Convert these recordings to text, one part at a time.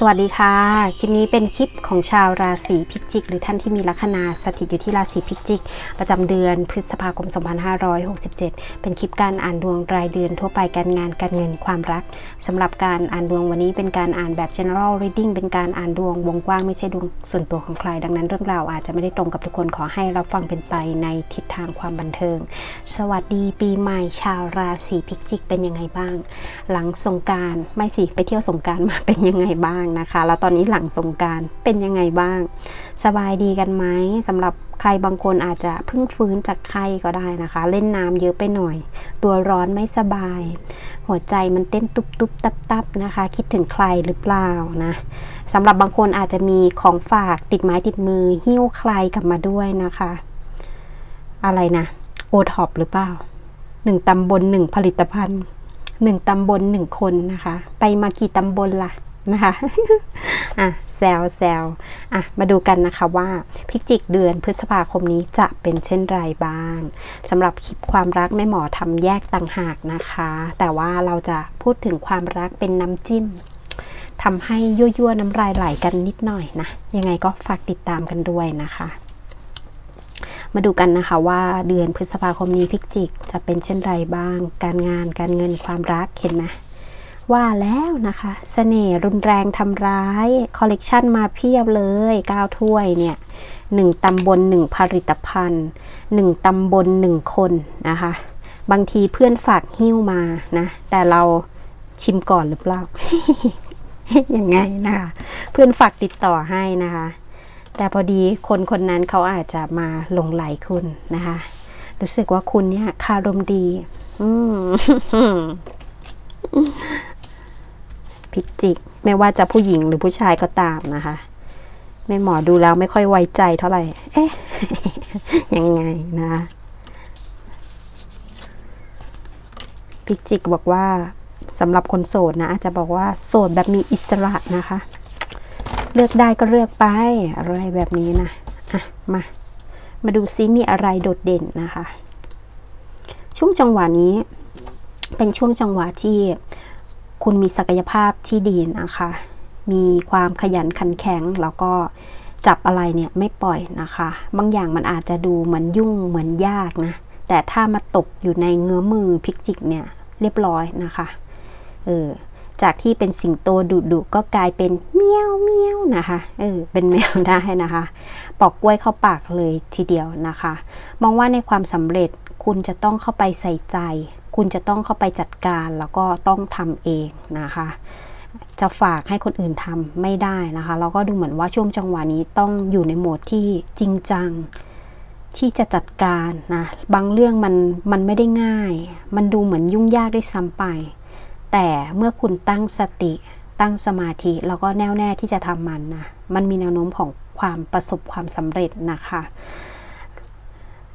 สวัสดีค่ะ คลิปนี้เป็นคลิปของชาวราศีพิจิก หรือท่านที่มีลัคนาสถิตอยู่ที่ราศีพิจิก ประจำเดือนพฤษภาคม 2567 เป็นคลิปการอ่านดวงรายเดือนทั่วไปการงานการเงินความรักสำหรับการอ่านดวงวันนี้เป็นการอ่านแบบ general reading เป็นการอ่านดวงวงกว้างไม่ใช่ดวงส่วนตัวของใคร ดังนั้นเรื่องราวอาจจะไม่ได้ตรงกับทุกคนขอให้รับฟังเป็นไปในทิศทางความบันเทิง สวัสดีปีใหม่ชาวราศีพิจิกเป็นยังไงบ้าง หลังสงการไม่สิไปเที่ยวสงการมาเป็นยังไงบ้างนะคะ แล้วตอนนี้หลังสงการเป็นยังไงบ้าง สบายดีกันไหมสำหรับใครบางคนอาจจะเพิ่งฟื้นจากไข้ก็ได้นะคะ เล่นน้ำเยอะไปหน่อย ตัวร้อนไม่สบาย หัวใจมันเต้นตุบตุบตับตับนะคะ คิดถึงใครหรือเปล่านะสำหรับบางคนอาจจะมีของฝากติดไม้ติดมือ หิ้วใครกลับมาด้วยนะคะ อะไรนะโอท็อปหรือเปล่าหนึ่งตำบลหนึ่งผลิตภัณฑ์หนึ่งตำบลหนึ่งคนนะคะ ไปมากี่ตำบลล่ะ นะคะอะแซวแซวอะมาดูกันนะคะว่าพิจิกเดือนพฤษภาคมนี้จะเป็นเช่นไรบ้างสำหรับคลิปความรักแม่หมอทำแยกต่างหากนะคะ แต่ว่าเราจะพูดถึงความรักเป็นน้ำจิ้มทำให้ยั่วๆน้ำลายไหลกันนิดหน่อยนะ ยังไงก็ฝากติดตามกันด้วยนะคะมาดูกันนะคะว่าเดือนพฤษภาคมนี้พิจิกจะเป็นเช่นไรบ้าง การงานการเงินความรักเห็นไหม ว่าแล้วนะคะสเสน่ห์รุนแรงทำร้าย คอลเลกชันมาเพียบเลย9ถ้วยเนี่ยหนึ่งตำบลหนึ่งผลิตภัณฑ์หนึ่งตำบลหนึ่งคนนะคะ บางทีเพื่อนฝากหิ้วมานะ แต่เราชิมก่อนหรือเปล่ายังไงนะคะ เพื่อนฝากติดต่อให้นะคะ แต่พอดีคนคนนั้นเขาอาจจะมาหลงไหลคุณนะคะ รู้สึกว่าคุณเนี่ยคารมดี อืม พิจิก ไม่ว่าจะผู้หญิงหรือผู้ชายก็ตามนะคะแม่หมอดูแล้วไม่ค่อยไว้ใจเท่าไหร่ เอ๊ะ ยังไงนะพิจิกบอกว่าสำหรับคนโสดนะ อาจจะบอกว่าโสดแบบมีอิสระนะคะ เลือกได้ก็เลือกไป อะไรแบบนี้นะอะมา มาดูซิมีอะไรโดดเด่นนะคะ ช่วงจังหวะนี้ เป็นช่วงจังหวะที่ คุณมีศักยภาพที่ดีนะคะ มีความขยันขันแข็งแล้วก็จับอะไรเนี่ยไม่ปล่อยนะคะ บางอย่างมันอาจจะดูเหมือนยุ่งเหมือนยากนะ แต่ถ้ามาตกอยู่ในเงื้อมือพิกจิกเนี่ยเรียบร้อยนะคะ เออ จากที่เป็นสิงโตดุดุก็กลายเป็นเมี้ยวเมี้ยวนะคะ เออ เป็นแมวได้นะคะ ปอกกล้วยเข้าปากเลยทีเดียวนะคะ มองว่าในความสำเร็จคุณจะต้องเข้าไปใส่ใจ คุณจะต้องเข้าไปจัดการแล้วก็ต้องทำเองนะคะ จะฝากให้คนอื่นทำไม่ได้นะคะ แล้วก็ดูเหมือนว่าช่วงจังหวะนี้ต้องอยู่ในโหมดที่จริงจังที่จะจัดการนะ บางเรื่องมันมันไม่ได้ง่าย มันดูเหมือนยุ่งยากด้วยซ้ำไป แต่เมื่อคุณตั้งสติตั้งสมาธิแล้วก็แน่วแน่ที่จะทำมันนะ มันมีแนวโน้มของความประสบความสำเร็จนะคะ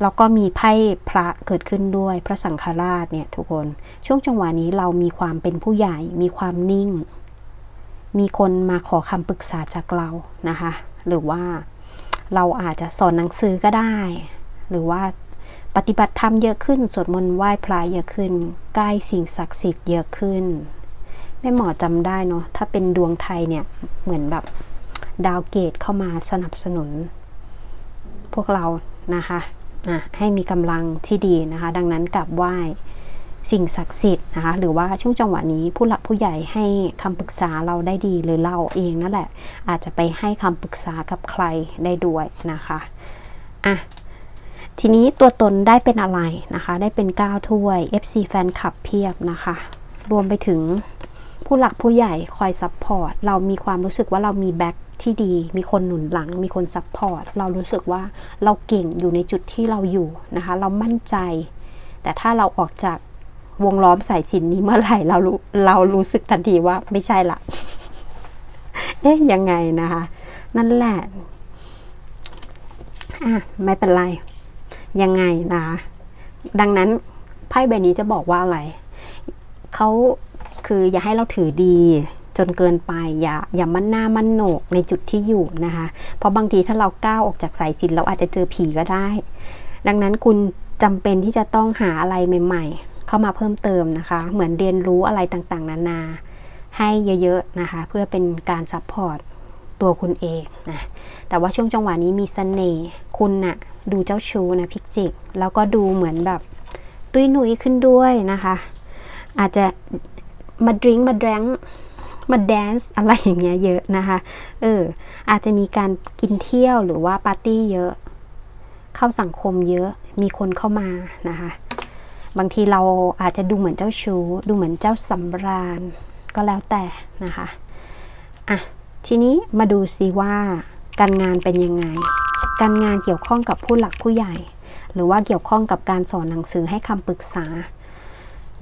แล้วก็มีไพ่พระเกิดขึ้นด้วยพระสังฆราชเนี่ยทุกคนช่วงจังหวะนี้เรามีความเป็นผู้ใหญ่ มีความนิ่ง มีคนมาขอคำปรึกษาจากเรานะคะ หรือว่าเราอาจจะสอนหนังสือก็ได้ หรือว่าปฏิบัติธรรมเยอะขึ้นสวดมนต์ไหว้พระเยอะขึ้นใกล้สิ่งศักดิ์สิทธิ์เยอะขึ้นแม่หมอจำได้เนาะถ้าเป็นดวงไทยเนี่ยเหมือนแบบดาวเกตเข้ามาสนับสนุน พวกเรานะคะนะ ให้มีกำลังที่ดีนะคะ ดังนั้นกลับไหว้สิ่งศักดิ์สิทธิ์นะคะหรือว่าช่วงจังหวะนี้ผู้หลักผู้ใหญ่ให้คำปรึกษาเราได้ดีหรือเราเองนั่นแหละ อาจจะไปให้คำปรึกษากับใครได้ด้วยนะคะอะทีนี้ตัวตนได้เป็นอะไรนะคะ ได้เป็น9ถ้วย FC แฟนคลับเพียบนะคะ รวมไปถึงผู้หลักผู้ใหญ่คอยซัพพอร์ตเรามีความรู้สึกว่าเรามีแบ็ค ที่ดี มีคนหนุนหลัง มีคนซัพพอร์ต เรารู้สึกว่าเราเก่งอยู่ในจุดที่เราอยู่นะคะ เรามั่นใจ แต่ถ้าเราออกจากวงล้อมสายสินนี้เมื่อไหร่เรารู้เรารู้สึกทันทีว่าไม่ใช่ละ เอ๊ะยังไงนะคะ นั่นแหละ อะไม่เป็นไร ยังไงนะคะดังนั้นไพ่ใบนี้จะบอกว่าอะไร เขาคืออย่าให้เราถือดี จนเกินไปอย่าอย่ามั่นหน้ามั่นโหนกในจุดที่อยู่นะคะ เพราะบางทีถ้าเราก้าวออกจากสายสินเราอาจจะเจอผีก็ได้ ดังนั้นคุณจำเป็นที่จะต้องหาอะไรใหม่ ๆ เข้ามาเพิ่มเติมนะคะ เหมือนเรียนรู้อะไรต่างๆ นานา ให้เยอะๆนะคะ เพื่อเป็นการซัพพอร์ตตัวคุณเองนะแต่ว่าช่วงจังหวะนี้มีเสน่ห์คุณน่ะดูเจ้าชู้นะพิกจิก แล้วก็ดูเหมือนแบบตุ้ยหนุยขึ้นด้วยนะคะ อาจจะมาดริงก์มาแดง มาแดนซ์อะไรอย่างเงี้ยเยอะนะคะเอออาจจะมีการกินเที่ยวหรือว่าปาร์ตี้เยอะ เข้าสังคมเยอะมีคนเข้ามานะคะบางทีเราอาจจะดูเหมือนเจ้าชู้ ดูเหมือนเจ้าสำราญก็แล้วแต่นะคะอะทีนี้มาดูซิว่าการงานเป็นยังไง การงานเกี่ยวข้องกับผู้หลักผู้ใหญ่ หรือว่าเกี่ยวข้องกับการสอนหนังสือให้คำปรึกษา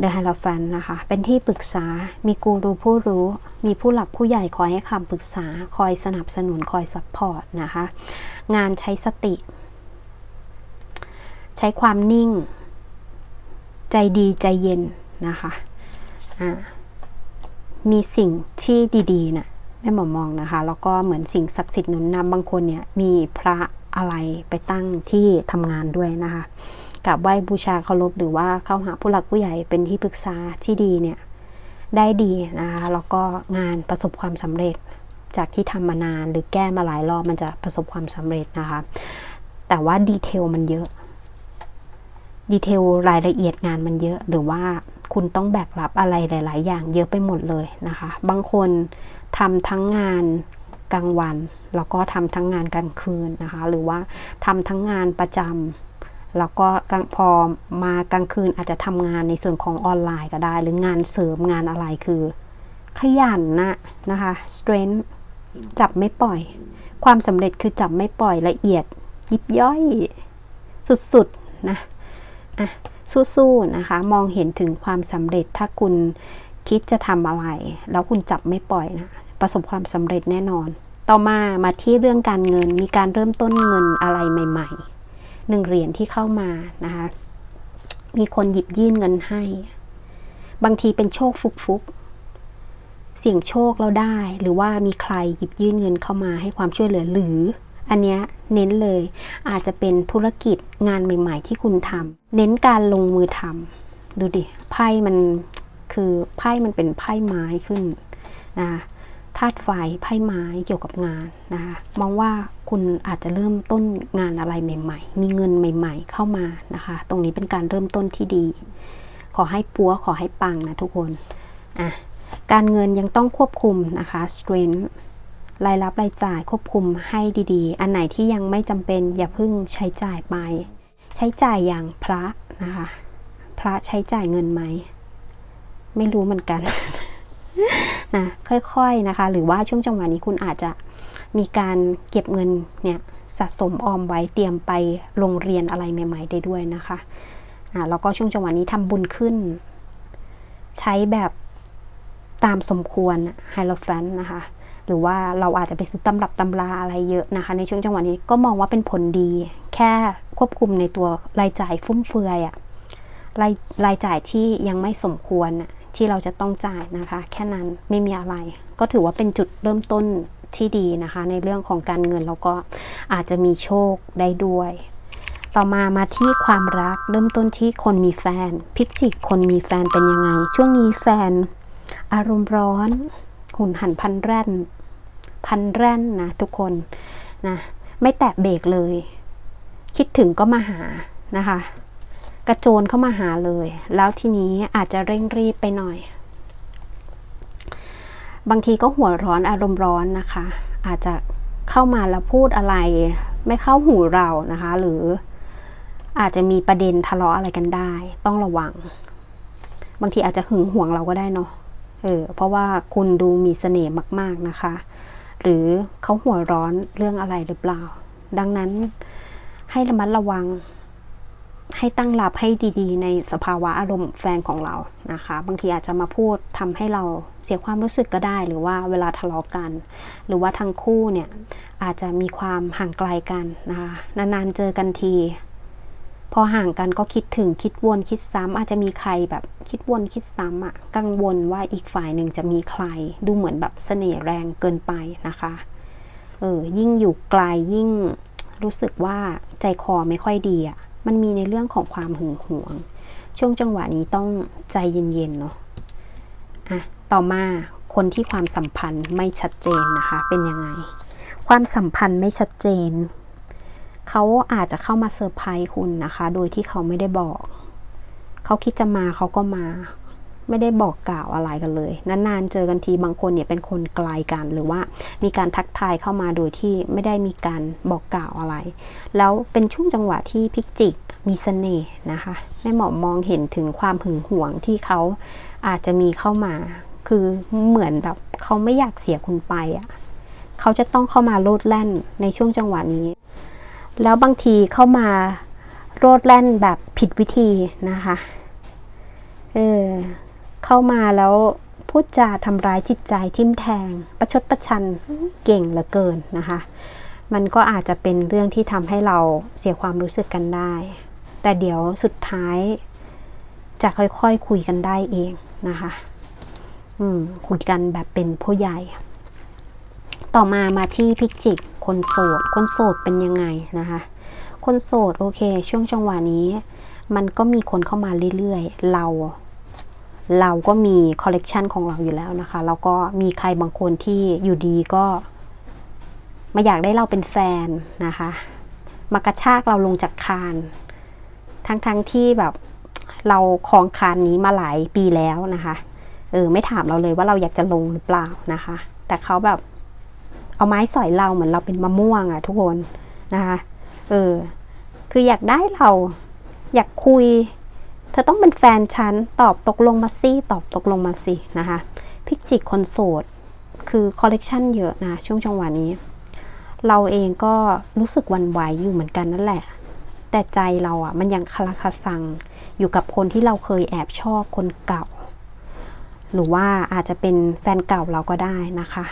The h a l o f a n นะคะ เป็นที่ปรึกษา มีกูรูผู้รู้ มีผู้หลักผู้ใหญ่คอยให้คำปรึกษา คอยสนับสนุน คอยซัพพอร์ตนะคะ งานใช้สติ ใช้ความนิ่ง ใจดีใจเย็นนะคะอ่ามีสิ่งที่ดีๆนะ่ะแม่หมอมองนะคะ แล้วก็เหมือนสิ่งศักดิ์สิทธิ์หนุนนำบางคนเนี่ย มีพระอะไรไปตั้งที่ทำงานด้วยนะคะ กับไหว้บูชาเคารพหรือว่าเข้าหาผู้หลักผู้ใหญ่เป็นที่ปรึกษาที่ดีเนี่ยได้ดีนะคะแล้วก็งานประสบความสำเร็จจากที่ทำมานานหรือแก้มาหลายรอบมันจะประสบความสำเร็จนะคะ แต่ว่าดีเทลมันเยอะดีเทลรายละเอียดงานมันเยอะหรือว่าคุณต้องแบกรับอะไรหลาย ๆ อย่างเยอะไปหมดเลยนะคะ บางคนทำทั้งงานกลางวัน แล้วก็ทำทั้งงานกลางคืนนะคะ หรือว่าทำทั้งงานประจำ แล้วก็พอมากลางคืนอาจจะทำงานในส่วนของออนไลน์ก็ได้ หรืองานเสริมงานอะไรคือ ขยันนะนะคะ strength จับไม่ปล่อย ความสำเร็จคือจับไม่ปล่อยละเอียด ยิบย่อย สุดๆนะอะสู้ๆนะคะ มองเห็นถึงความสำเร็จถ้าคุณคิดจะทำอะไร แล้วคุณจับไม่ปล่อยนะ ประสบความสำเร็จแน่นอน ต่อมามาที่เรื่องการเงินมีการเริ่มต้นเงินอะไรใหม่ ๆ หนึ่งเหรียญที่เข้ามานะคะ มีคนหยิบยื่นเงินให้ บางทีเป็นโชคฟุกๆ เสี่ยงโชคเราได้ หรือว่ามีใครหยิบยื่นเงินเข้ามาให้ความช่วยเหลือหรือ อันเนี้ยเน้นเลยอาจจะเป็นธุรกิจงานใหม่ ๆ ที่คุณทำเน้นการลงมือทำดูดิไพ่มันคือไพ่มันเป็นไพ่ไม้ขึ้นนะธาตุไฟไพ่ไม้เกี่ยวกับงานนะคะมองว่า คุณอาจจะเริ่มต้นงานอะไรใหม่ ๆ มีเงินใหม่ ๆ เข้ามานะคะ ตรงนี้เป็นการเริ่มต้นที่ดี ขอให้ปัวขอให้ปังนะทุกคนอะการเงินยังต้องควบคุมนะคะ strength รายรับรายจ่ายควบคุมให้ดีๆ อันไหนที่ยังไม่จำเป็นอย่าเพิ่งใช้จ่ายไป ใช้จ่ายอย่างพระนะคะ พระใช้จ่ายเงินไหม ไม่รู้เหมือนกันนะค่อยๆนะคะ หรือว่าช่วงจังหวะนี้คุณอาจจะ มีการเก็บเงินเนี่ยสะสมออมไว้เตรียมไปโรงเรียนอะไรใหม่ ๆ ได้ด้วยนะคะอ่าแล้วก็ช่วงจังหวะนี้ทำบุญขึ้น ใช้แบบตามสมควรไฮโลแฟนนะคะหรือว่าเราอาจจะไปซื้อตำรับตำราอะไรเยอะนะคะ ในช่วงจังหวะนี้ก็มองว่าเป็นผลดี แค่ควบคุมในตัวรายจ่ายฟุ่มเฟือยอะรายรายจ่ายที่ยังไม่สมควรอะที่เราจะต้องจ่ายนะคะ แค่นั้นไม่มีอะไร ก็ถือว่าเป็นจุดเริ่มต้น ที่ดีนะคะ ในเรื่องของการเงินแล้วก็อาจจะมีโชคได้ด้วย ต่อมามาที่ความรักเริ่มต้นที่คนมีแฟน พิกจิกคนมีแฟนเป็นยังไง ช่วงนี้แฟน อารมณ์ร้อน หุ่นหันพันแร่น พันแร่นนะทุกคนนะไม่แตะเบรกเลย คิดถึงก็มาหานะคะ กระโจนเข้ามาหาเลย แล้วทีนี้อาจจะเร่งรีบไปหน่อย บางทีก็หัวร้อนอารมณ์ร้อนนะคะ อาจจะเข้ามาแล้วพูดอะไร ไม่เข้าหูเรานะคะ หรืออาจจะมีประเด็นทะเลาะอะไรกันได้ ต้องระวัง บางทีอาจจะหึงหวงเราก็ได้เนาะเออเพราะว่าคุณดูมีเสน่ห์มาก ๆนะคะ หรือเขาหัวร้อนเรื่องอะไรหรือเปล่า ดังนั้นให้ระมัดระวัง ให้ตั้งรับให้ดีๆ ในสภาวะอารมณ์แฟนของเรานะคะ บางทีอาจจะมาพูดทำให้เราเสียความรู้สึกก็ได้ หรือว่าเวลาทะเลาะกัน หรือว่าทั้งคู่เนี่ยอาจจะมีความห่างไกลกันนะคะนานๆเจอกันที พอห่างกันก็คิดถึงคิดวนคิดซ้ำอาจจะมีใครแบบคิดวนคิดซ้ำอะกังวลว่าอีกฝ่ายหนึ่งจะมีใคร ดูเหมือนแบบเสน่ห์แรงเกินไปนะคะเออยิ่งอยู่ไกลยิ่งรู้สึกว่าใจคอไม่ค่อยดีอะ มันมีในเรื่องของความหึงหวง ช่วงจังหวะนี้ต้องใจเย็นๆเนาะอะต่อมาคนที่ความสัมพันธ์ไม่ชัดเจนนะคะ เป็นยังไง ความสัมพันธ์ไม่ชัดเจน เขาอาจจะเข้ามาเซอร์ไพรส์คุณนะคะ โดยที่เขาไม่ได้บอก เขาคิดจะมาเขาก็มา ไม่ได้บอกกล่าวอะไรกันเลย นานๆเจอกันทีบางคนเนี่ยเป็นคนไกลกัน หรือว่ามีการทักทายเข้ามาโดยที่ไม่ได้มีการบอกกล่าวอะไร แล้วเป็นช่วงจังหวะที่พิกจิกมีเสน่ห์นะคะแม่หมอมองเห็นถึงความหึงหวงที่เขาอาจจะมีเข้ามา คือเหมือนแบบเขาไม่อยากเสียคุณไปอะ่ะเขาจะต้องเข้ามาโลดแล่นในช่วงจังหวะนี้ แล้วบางทีเข้ามาโลดแล่นแบบผิดวิธีนะคะ เออ เข้ามาแล้วพูดจาทำร้ายจิตใจทิมแทง ประชดประชันเก่งเหลือเกินนะคะ มันก็อาจจะเป็นเรื่องที่ทำให้เราเสียความรู้สึกกันได้ แต่เดี๋ยวสุดท้ายจะค่อยๆคคุยกันได้เองนะคะอืมคุยกันแบบเป็นผู้ใหญ่ ต่อมามาที่พิจิก คนโสด คนโสดเป็นยังไงนะคะ คนโสดโอเค ช่วงจังหวะนี้ มันก็มีคนเข้ามาเรื่อยๆ เรา เราก็มีคอลเลกชันของเราอยู่แล้วนะคะ แล้วก็มีใครบางคนที่อยู่ดีก็มาอยากได้เราเป็นแฟนนะคะ มากระชากเราลงจากคาน ทั้งๆทที่แบบเราคลองคานนี้มาหลายปีแล้วนะคะ เออไม่ถามเราเลยว่าเราอยากจะลงหรือเปล่านะคะ แต่เขาแบบเอาไม้สอยเราเหมือนเราเป็นมะม่วงอะทุกคนนะคะ เออ คืออยากได้เราอยากคุย เธอต้องเป็นแฟนฉัน ตอบตกลงมาสิตอบตกลงมาสินะคะพิกจิกคนโสด คือคอลเลกชันเยอะนะช่วงจังหวะนี้ เราเองก็รู้สึกวันไหวอยู่เหมือนกันนั่นแหละ แต่ใจเราอะ มันยังคลาคาซัง อยู่กับคนที่เราเคยแอบชอบคนเก่า หรือว่าอาจจะเป็นแฟนเก่าเราก็ได้นะคะ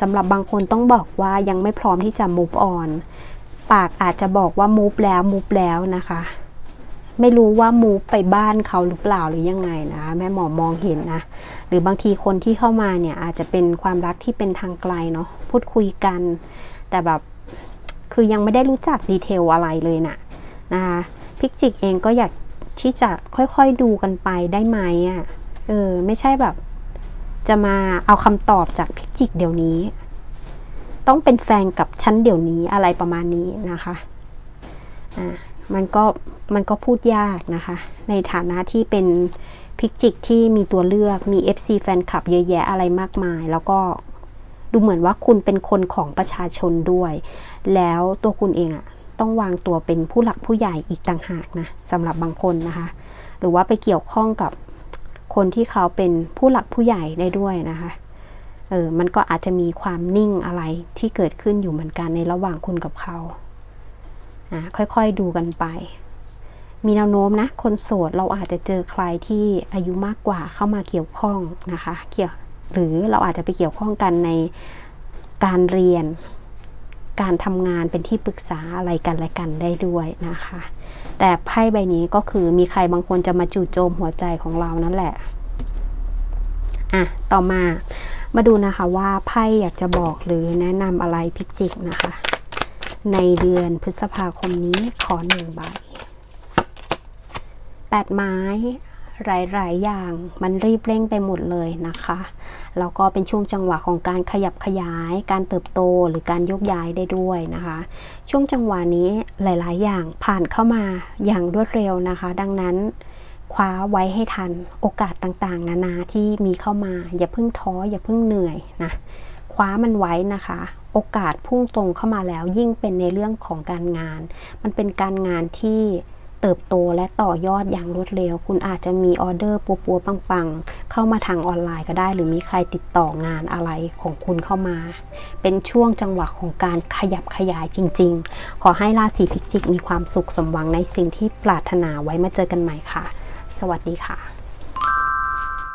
สำหรับบางคนต้องบอกว่ายังไม่พร้อมที่จะ move on ปากอาจจะบอกว่า move แล้ว move แล้วนะคะ ไม่รู้ว่า move ไปบ้านเขาหรือเปล่าหรือยังไงนะ แม่หมอมองเห็นนะ หรือบางทีคนที่เข้ามาเนี่ยอาจจะเป็นความรักที่เป็นทางไกลเนาะพูดคุยกัน แต่แบบคือยังไม่ได้รู้จักดีเทลอะไรเลยนะนะคะพิกจิกเองก็อยากที่จะค่อยๆดูกันไปได้ไหมอะ่ะเออไม่ใช่แบบ จะมาเอาคำตอบจากพิกจิกเดี๋ยวนี้ ต้องเป็นแฟนกับฉันเดี๋ยวนี้อะไรประมาณนี้นะคะอ่า มันก็มันก็พูดยากนะคะ ในฐานะที่เป็นพิกจิกที่มีตัวเลือกมี FC แฟนคลับเยอะแยะอะไรมากมาย แล้วก็ดูเหมือนว่าคุณเป็นคนของประชาชนด้วย แล้วตัวคุณเองอะต้องวางตัวเป็นผู้หลักผู้ใหญ่อีกต่างหากนะสำหรับบางคนนะคะ หรือว่าไปเกี่ยวข้องกับคนที่เขาเป็นผู้หลักผู้ใหญ่ได้ด้วยนะคะเออมันก็อาจจะมีความนิ่งอะไรที่เกิดขึ้นอยู่เหมือนกันในระหว่างคุณกับเขาอ่า ค่อยๆดูกันไป มีแนวโน้มนะ คนโสดเราอาจจะเจอใครที่อายุมากกว่าเข้ามาเกี่ยวข้องนะคะ เกี่ยวหรือเราอาจจะไปเกี่ยวข้องกันในการเรียน การทำงานเป็นที่ปรึกษาอะไรกันและกันได้ด้วยนะคะ แต่ไพ่ใบนี้ก็คือมีใครบางคนจะมาจู่โจมหัวใจของเรานั่นแหละ อะ ต่อมามาดูนะคะว่าไพ่อยากจะบอกหรือแนะนำอะไรพิจิกนะคะ ในเดือนพฤษภาคมนี้ขอหนึ่งใบแปดไม้หลาย ๆ อย่างมันรีบเร่งไปหมดเลยนะคะ แล้วก็เป็นช่วงจังหวะของการขยับขยาย การเติบโตหรือการยกย้ายได้ด้วยนะคะ ช่วงจังหวะนี้หลาย ๆ อย่างผ่านเข้ามาอย่างรวดเร็วนะคะ ดังนั้นคว้าไว้ให้ทันโอกาสต่าง ๆ นานาที่มีเข้ามา อย่าเพิ่งท้ออย่าเพิ่งเหนื่อยนะ คว้ามันไว้นะคะ โอกาสพุ่งตรงเข้ามาแล้วยิ่งเป็นในเรื่องของการงาน มันเป็นการงานที่เติบโตและต่อยอดอย่างรวดเร็ว คุณอาจจะมีออเดอร์ปัวๆปังๆ เข้ามาทางออนไลน์ก็ได้ หรือมีใครติดต่องานอะไรของคุณเข้ามา เป็นช่วงจังหวะของการขยับขยายจริง ๆ ขอให้ราศีพิจิกมีความสุขสมหวังในสิ่งที่ปรารถนาไว้มาเจอกันใหม่ค่ะ สวัสดีค่ะ